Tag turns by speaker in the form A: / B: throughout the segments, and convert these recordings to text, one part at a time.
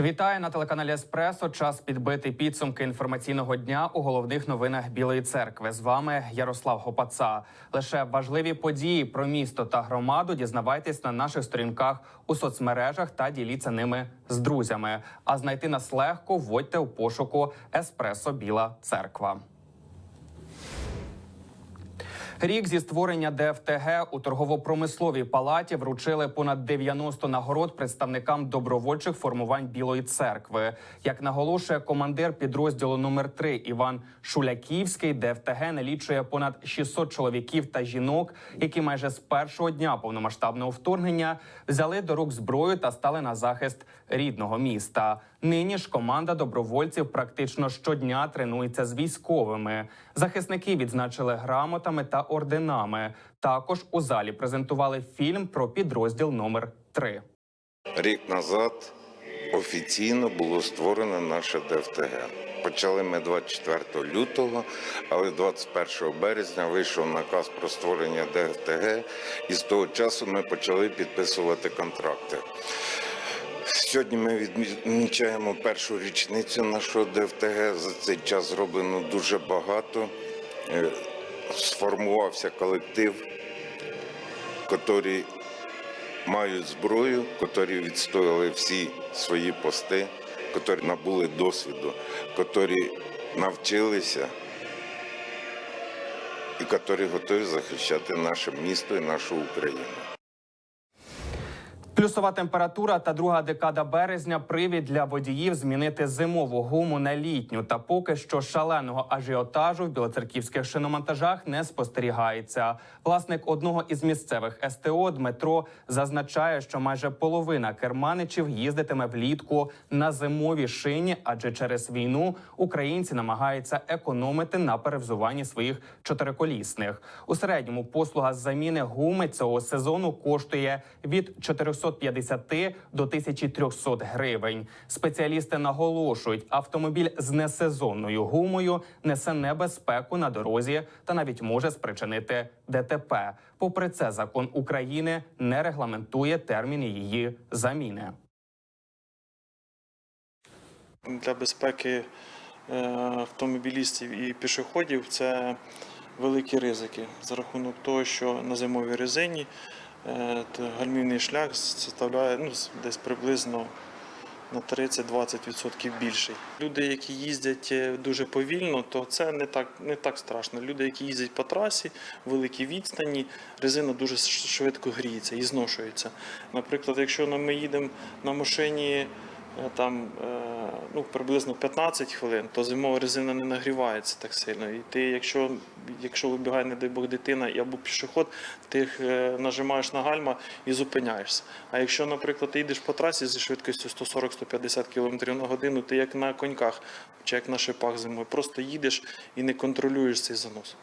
A: Вітаю на телеканалі Еспресо. Час підбити підсумки інформаційного дня у головних новинах Білої церкви. З вами Ярослав Гопаца. Лише важливі події про місто та громаду дізнавайтесь на наших сторінках у соцмережах та діліться ними з друзями. А знайти нас легко вводьте у пошуку Еспресо Біла Церква. Рік зі створення ДФТГ у торгово-промисловій палаті вручили понад 90 нагород представникам добровольчих формувань Білої церкви. Як наголошує командир підрозділу номер 3 Іван Шуляківський, ДФТГ налічує понад 600 чоловіків та жінок, які майже з першого дня повномасштабного вторгнення взяли до рук зброю та стали на захист рідного міста. Нині ж команда добровольців практично щодня тренується з військовими. Захисники відзначили грамотами та орденами. Також у залі презентували фільм про підрозділ номер 3
B: Рік назад офіційно було створено наше ДФТГ. Почали ми 24 лютого, але 21 березня вийшов наказ про створення ДФТГ, і з того часу ми почали підписувати контракти. Сьогодні ми відмічаємо першу річницю нашого ДФТГ. За цей час зроблено дуже багато. Е, Сформувався колектив, який мають зброю, котрі відстояли всі свої пости, котрі набули досвіду, котрі навчилися і котрі готові захищати наше місто і нашу Україну.
A: Плюсова температура та друга декада березня привід для водіїв змінити зимову гуму на літню. Та поки що шаленого ажіотажу в білоцерківських шиномонтажах не спостерігається. Власник одного із місцевих СТО Дмитро зазначає, що майже половина керманичів їздитиме влітку на зимовій шині, адже через війну українці намагаються економити на перевзуванні своїх чотириколісних. У середньому послуга з заміни гуми цього сезону коштує від 450 до 1300 гривень. Спеціалісти наголошують, автомобіль з несезонною гумою несе небезпеку на дорозі та навіть може спричинити ДТП. Попри це, закон України не регламентує терміни її заміни.
C: для безпеки е, автомобілістів і пішоходів це великі ризики за рахунок того, що на зимовій резині гальмівний шлях составляє ну, десь приблизно на 30-20% більший. Люди, які їздять е, дуже повільно, то це не так, не так страшно. Люди, які їздять по трасі, великі відстані, резина дуже швидко гріється і зношується. Наприклад, якщо ми їдемо на машині е, там е, ну, приблизно 15 хвилин, то зимова резина не нагрівається так сильно. І ти, якщо, якщо вибігає, не дай Бог, дитина або пішоход, ти е, нажимаєш на гальма і зупиняєшся. А якщо, наприклад, ти їдеш по трасі зі швидкістю 140-150 км на годину, ти як на коньках чи як на шипах зимою, просто їдеш і не контролюєш цей занос.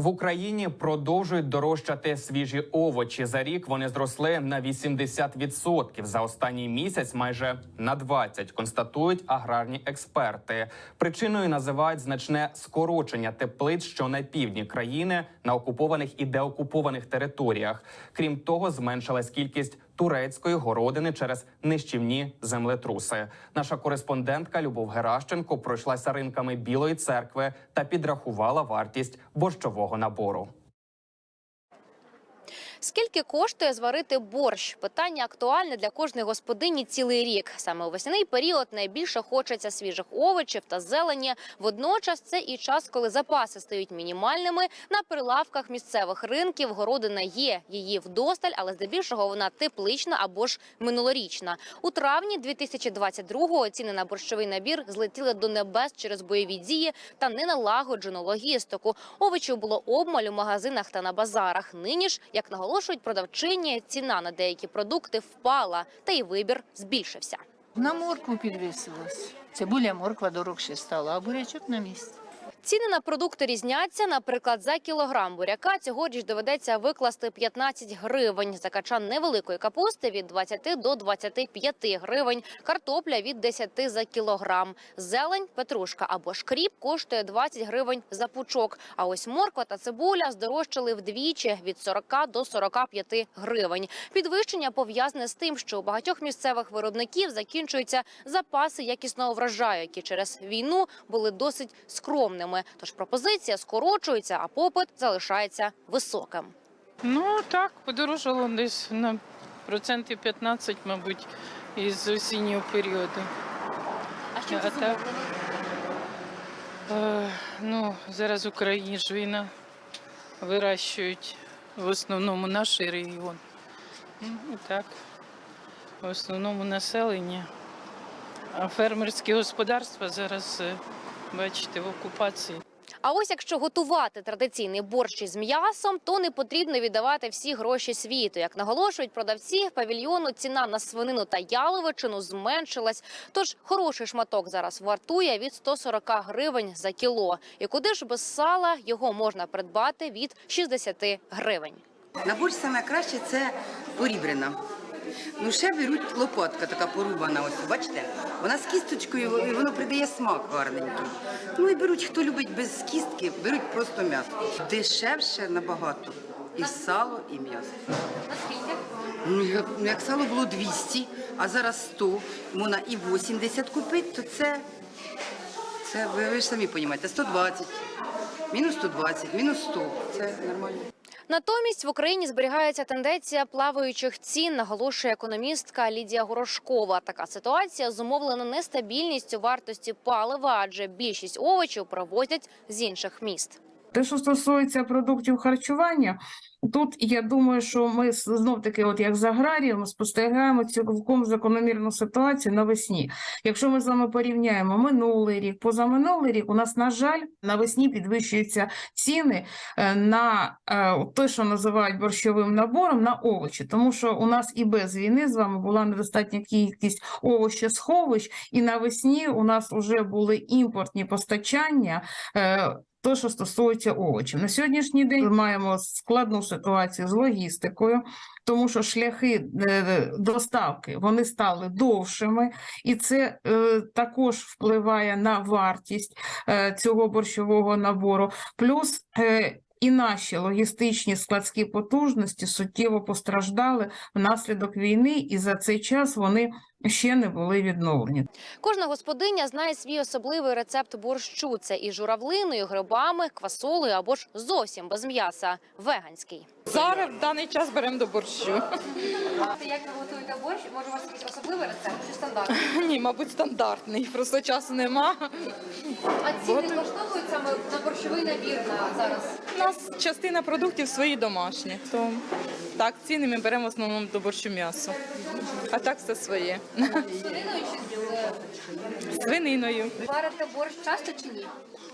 A: В Україні продовжують дорожчати свіжі овочі. За рік вони зросли на 80%. За останній місяць майже на 20%, констатують аграрні експерти. Причиною називають значне скорочення теплиць, що на півдні країни на окупованих і деокупованих територіях. Крім того, зменшилась кількість турецької городини через нищівні землетруси. Наша кореспондентка Любов Геращенко пройшлася ринками Білої церкви та підрахувала вартість борщового набору.
D: Скільки коштує зварити борщ? Питання актуальне для кожної господині цілий рік. Саме у весняний період найбільше хочеться свіжих овочів та зелені. Водночас це і час, коли запаси стають мінімальними. На прилавках місцевих ринків городина є. Її вдосталь, але здебільшого вона теплична або ж минулорічна. У травні 2022-го ціни на борщовий набір злетіли до небес через бойові дії та неналагоджену логістику. Овочів було обмаль у магазинах та на базарах. Нині ж, як наголошують продавчині, ціна на деякі продукти впала, та й вибір збільшився.
E: На моркву підвисилось. Цибуля, морква дорогше стала, а бурячок на місці.
D: Ціни на продукти різняться. Наприклад, за кілограм буряка цьогоріч доведеться викласти 15 гривень. За качан невеликої капусти від 20 до 25 гривень. Картопля від 10 за кілограм. Зелень, петрушка або шкріп коштує 20 гривень за пучок. А ось морква та цибуля здорожчали вдвічі від 40 до 45 гривень. Підвищення пов'язане з тим, що у багатьох місцевих виробників закінчуються запаси якісного врожаю, які через війну були досить скромними. Тож пропозиція скорочується, а попит залишається високим.
E: Ну так, подорожало десь на процентів 15, мабуть, із осіннього періоду.
D: А
E: чим це так? Е, ну, зараз в Україні ж війна вирощують в основному наш регіон. Ну, і так, в основному населення. А фермерські господарства зараз, е, бачите, в окупації.
D: А ось якщо готувати традиційний борщ із м'ясом, то не потрібно віддавати всі гроші світу. Як наголошують продавці павільйону, ціна на свинину та яловичину зменшилась. Тож хороший шматок зараз вартує від 140 гривень за кіло. І куди ж без сала його можна придбати від 60 гривень.
F: На борщ саме краще це порібрина. Ну, ще беруть лопатка така порубана, ось бачите? Вона з кісточкою і воно придає смак гарненький. Ну і беруть, хто любить без кістки, беруть просто м'ясо. Дешевше набагато. І сало, і м'ясо. Ну, як- ну, як сало було 200, а зараз 100, можна і 80 купити, то це, це ви, ви ж самі розумієте, 120, мінус 120, мінус 100. Це нормально.
D: Натомість в Україні зберігається тенденція плаваючих цін, наголошує економістка Лідія Горошкова. Така ситуація зумовлена нестабільністю вартості палива, адже більшість овочів привозять з інших міст.
G: Те, що стосується продуктів харчування, тут я думаю, що ми знов таки, от як з аграрієм, спостерігаємо цілком закономірну ситуацію навесні. Якщо ми з вами порівняємо минулий рік, позаминулий рік, у нас, на жаль, навесні підвищуються ціни е, на е, те, що називають борщовим набором, на овочі, тому що у нас і без війни з вами була недостатня кількість овощесховищ, і навесні у нас вже були імпортні постачання. Е, то, що стосується овочів. На сьогоднішній день ми маємо складну ситуацію з логістикою, тому що шляхи е, доставки вони стали довшими, і це е, також впливає на вартість е, цього борщового набору. Плюс е, і наші логістичні складські потужності суттєво постраждали внаслідок війни, і за цей час вони ще не були відновлені.
D: Кожна господиня знає свій особливий рецепт борщу. Це і журавлиною, грибами, квасолею або ж зовсім без м'яса. Веганський.
E: Зараз в даний час беремо до борщу.
D: А Як ви готуєте борщ? Може, у вас якийсь особливий рецепт чи стандартний?
E: Ні, мабуть, стандартний. Просто часу нема.
D: А ціни влаштовують саме на борщовий набір на зараз?
E: У нас частина продуктів свої домашні. То так, ціни ми беремо в основному до борщу м'ясо. А так все своє.
D: Свининою чи з
E: Свининою.
D: варите борщ часто чи ні?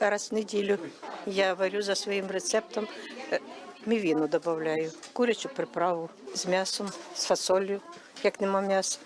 H: Раз в неділю я варю за своїм рецептом. е, Мівіну додаю, курячу приправу з м'ясом, з фасолью, як нема м'яса.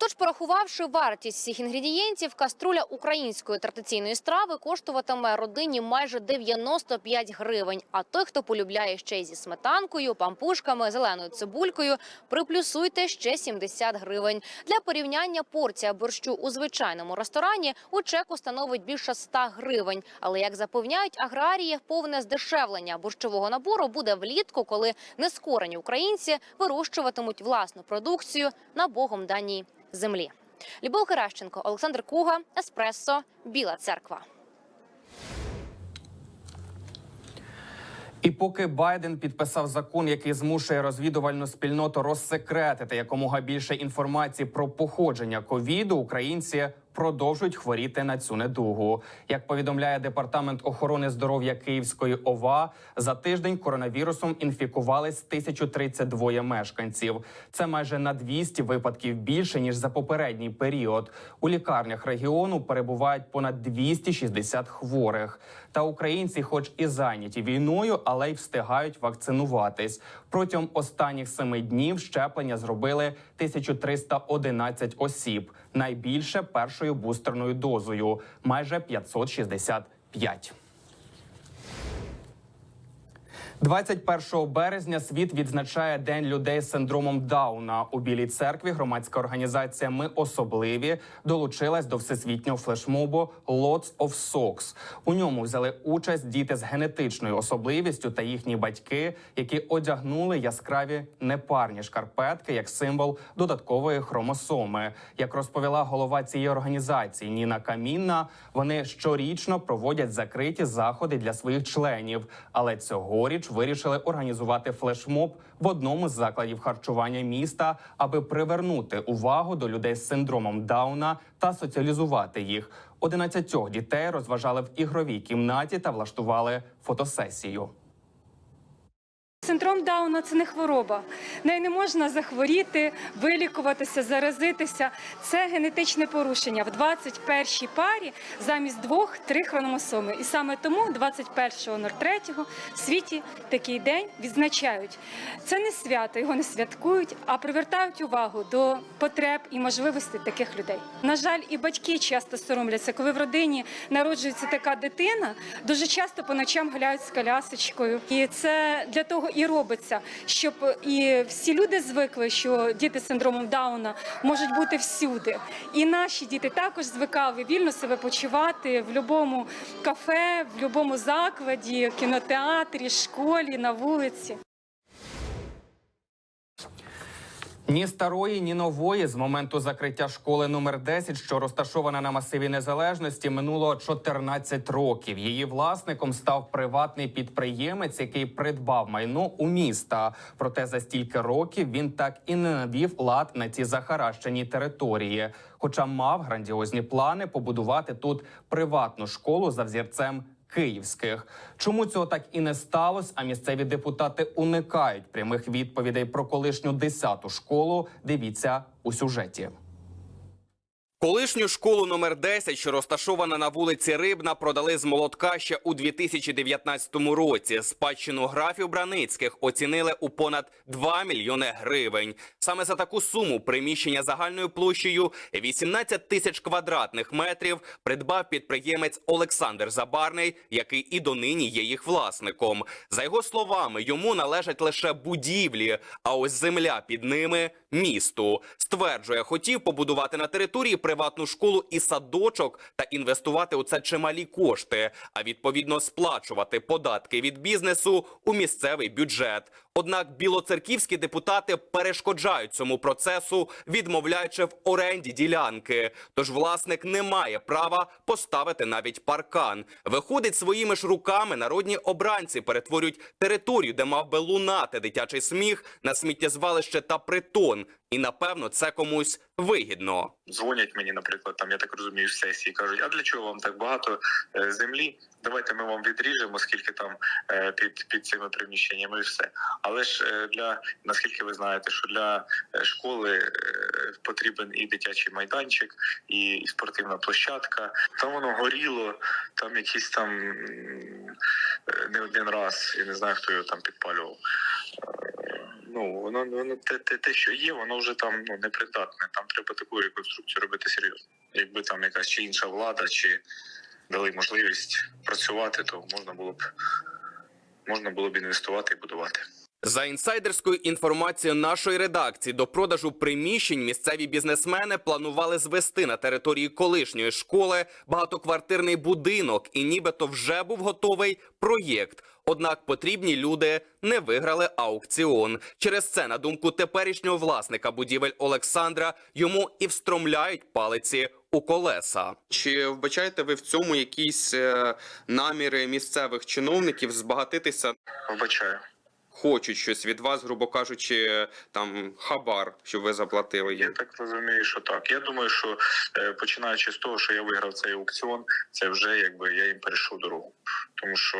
D: Тож, порахувавши вартість всіх інгредієнтів, каструля української традиційної страви коштуватиме родині майже 95 гривень. А той, хто полюбляє ще й зі сметанкою, пампушками, зеленою цибулькою, приплюсуйте ще 70 гривень. Для порівняння порція борщу у звичайному ресторані у чеку становить більше 100 гривень. Але як запевняють аграрії, повне здешевлення борщового набору буде влітку, коли нескорені українці вирощуватимуть власну продукцію на богом даній землі. Любов Геращенко, Олександр Куга, Еспресо, Біла Церква.
A: І поки Байден підписав закон, який змушує розвідувальну спільноту розсекретити якомога більше інформації про походження ковіду, українці продовжують хворіти на цю недугу. Як повідомляє департамент охорони здоров'я Київської ОВА, за тиждень коронавірусом інфікувались 1032 мешканців. Це майже на 200 випадків більше ніж за попередній період. У лікарнях регіону перебувають понад 260 хворих. Та українці, хоч і зайняті війною, але й встигають вакцинуватись. Протягом останніх семи днів щеплення зробили 1311 осіб. Найбільше першою бустерною дозою майже 565. 21 березня світ відзначає День людей з синдромом Дауна. У Білій церкві громадська організація Ми особливі долучилась до всесвітнього флешмобу Lots of Socks. У ньому взяли участь діти з генетичною особливістю та їхні батьки, які одягнули яскраві непарні шкарпетки як символ додаткової хромосоми. Як розповіла голова цієї організації Ніна Камінна, вони щорічно проводять закриті заходи для своїх членів, але цьогоріч вирішили організувати флешмоб в одному з закладів харчування міста, аби привернути увагу до людей з синдромом Дауна та соціалізувати їх. 11 дітей розважали в ігровій кімнаті та влаштували фотосесію.
I: Синдром Дауна це не хвороба. Нею не можна захворіти, вилікуватися, заразитися. Це генетичне порушення в 21-й парі замість двох-три хромосоми. І саме тому 21.03 в світі такий день відзначають. Це не свято, його не святкують, а привертають увагу до потреб і можливостей таких людей. На жаль, і батьки часто соромляться, коли в родині народжується така дитина, дуже часто по ночам гуляють з колясочкою. І це для того і робиться, щоб і всі люди звикли, що діти з синдромом Дауна можуть бути всюди. І наші діти також звикали вільно себе почувати в будь-якому кафе, в будь-якому закладі, кінотеатрі, школі, на вулиці.
A: Ні старої, ні нової з моменту закриття школи номер 10, що розташована на масиві незалежності, минуло 14 років. Її власником став приватний підприємець, який придбав майно у міста. Проте за стільки років він так і не навів лад на ці захаращені території. Хоча мав грандіозні плани побудувати тут приватну школу за взірцем київських. Чому цього так і не сталося? А місцеві депутати уникають прямих відповідей про колишню 10-ту школу. Дивіться у сюжеті. Колишню школу номер 10, що розташована на вулиці Рибна, продали з молотка ще у 2019 році. Спадщину графів Браницьких оцінили у понад 2 мільйони гривень. Саме за таку суму приміщення загальною площею 18 тисяч квадратних метрів придбав підприємець Олександр Забарний, який і донині є їх власником. За його словами, йому належать лише будівлі, а ось земля під ними місту. Стверджує, хотів побудувати на території приватну школу і садочок та інвестувати у це чималі кошти, а відповідно сплачувати податки від бізнесу у місцевий бюджет. Однак білоцерківські депутати перешкоджають цьому процесу, відмовляючи в оренді ділянки. Тож власник не має права поставити навіть паркан. Виходить своїми ж руками народні обранці перетворюють територію, де мав би лунати дитячий сміх на сміттєзвалище та притон. І напевно це комусь вигідно.
J: дзвонять мені, наприклад, там я так розумію, з сесії кажуть, а для чого вам так багато е, землі? Давайте ми вам відріжемо, скільки там е, під під цими приміщеннями, і все. Але ж е, для наскільки ви знаєте, що для е, школи е, потрібен і дитячий майданчик, і, і спортивна площадка. Там воно горіло, там якісь там не один раз. Я не знаю, хто його там підпалював. Ну воно воно те, те, те, що є, воно вже там ну непридатне. Там треба таку реконструкцію робити серйозно. Якби там якась чи інша влада, чи дали можливість працювати, то можна було б можна було б інвестувати і будувати.
A: За інсайдерською інформацією нашої редакції, до продажу приміщень місцеві бізнесмени планували звести на території колишньої школи багатоквартирний будинок, і нібито вже був готовий проєкт. Однак потрібні люди не виграли аукціон. Через це, на думку теперішнього власника будівель Олександра, йому і встромляють палиці у колеса.
K: Чи вбачаєте ви в цьому якісь е, наміри місцевих чиновників збагатитися?
J: Вбачаю.
K: Хочуть щось від вас, грубо кажучи, там хабар, щоб ви заплатили
J: Я так розумію, що так. Я думаю, що е, починаючи з того, що я виграв цей аукціон, це вже якби я їм перейшов дорогу. Тому що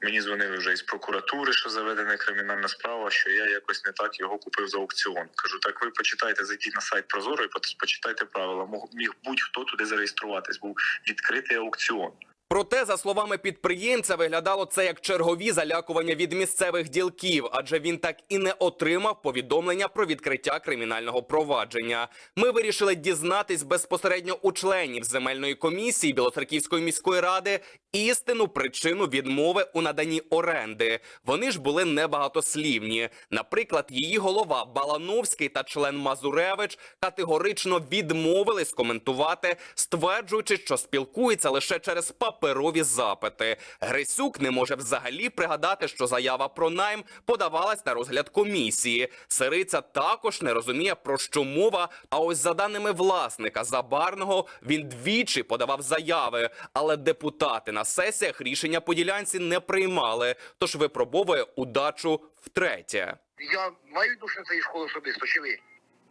J: мені дзвонили вже із прокуратури, що заведена кримінальна справа, що я якось не так його купив за аукціон. Кажу, так ви почитайте, зайдіть на сайт Прозоро і почитайте правила. Мог міг будь-хто туди зареєструватись. Був відкритий аукціон.
A: Проте, за словами підприємця, виглядало це як чергові залякування від місцевих ділків, адже він так і не отримав повідомлення про відкриття кримінального провадження. Ми вирішили дізнатись безпосередньо у членів земельної комісії Білоцерківської міської ради істину причину відмови у наданні оренди. Вони ж були небагатослівні. Наприклад, її голова Балановський та член Мазуревич категорично відмовились коментувати, стверджуючи, що спілкується лише через паперові запити. Грисюк не може взагалі пригадати, що заява про найм подавалась на розгляд комісії. Сириця також не розуміє про що мова. А ось за даними власника Забарного, він двічі подавав заяви, але депутати на сесіях рішення по ділянці не приймали. Тож випробовує удачу втретє.
L: Я маю душу цієї школи особисто, чи ви?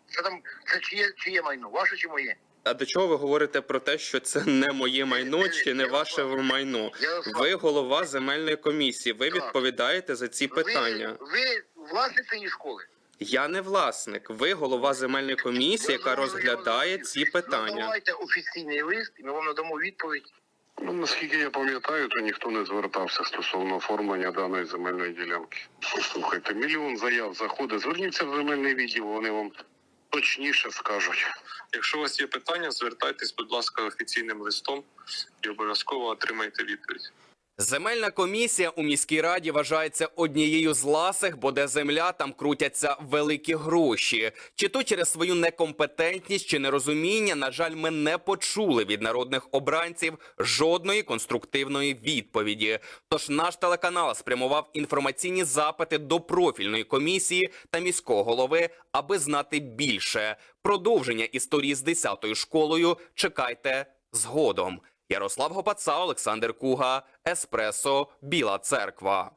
L: Це там це чиє, чиє майно? Ваше чи моє?
K: А до чого ви говорите про те, що це не моє майно чи не ваше майно? Ви голова земельної комісії. Ви відповідаєте за ці питання.
L: Ви, ви власник цієї школи?
K: Я не власник. Ви голова земельної комісії, яка розглядає ці.
L: Ну,
K: питання.
L: давайте офіційний лист, і ми вам надамо відповідь.
M: Ну, наскільки я пам'ятаю, то ніхто не звертався стосовно оформлення даної земельної ділянки. Послухайте, мільйон заяв заходить. Зверніться в земельний відділ, вони вам точніше скажуть.
N: Якщо у вас є питання, звертайтесь, будь ласка, офіційним листом і обов'язково отримайте відповідь.
A: Земельна комісія у міській раді вважається однією з ласих, бо де земля там крутяться великі гроші. Чи то через свою некомпетентність чи нерозуміння, на жаль, ми не почули від народних обранців жодної конструктивної відповіді. Тож наш телеканал спрямував інформаційні запити до профільної комісії та міського голови, аби знати більше. Продовження історії з 10-ю школою чекайте згодом. Ярослав Гопаца, Олександр Куга, Еспресо, Біла Церква.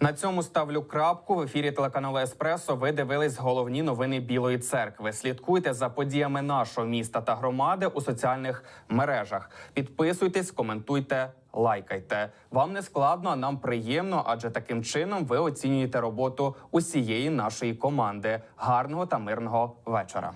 O: На цьому ставлю крапку в ефірі телеканалу Еспресо. Ви дивились головні новини Білої церкви. Слідкуйте за подіями нашого міста та громади у соціальних мережах. Підписуйтесь, коментуйте, лайкайте. Вам не складно, а нам приємно, адже таким чином ви оцінюєте роботу усієї нашої команди. Гарного та мирного вечора.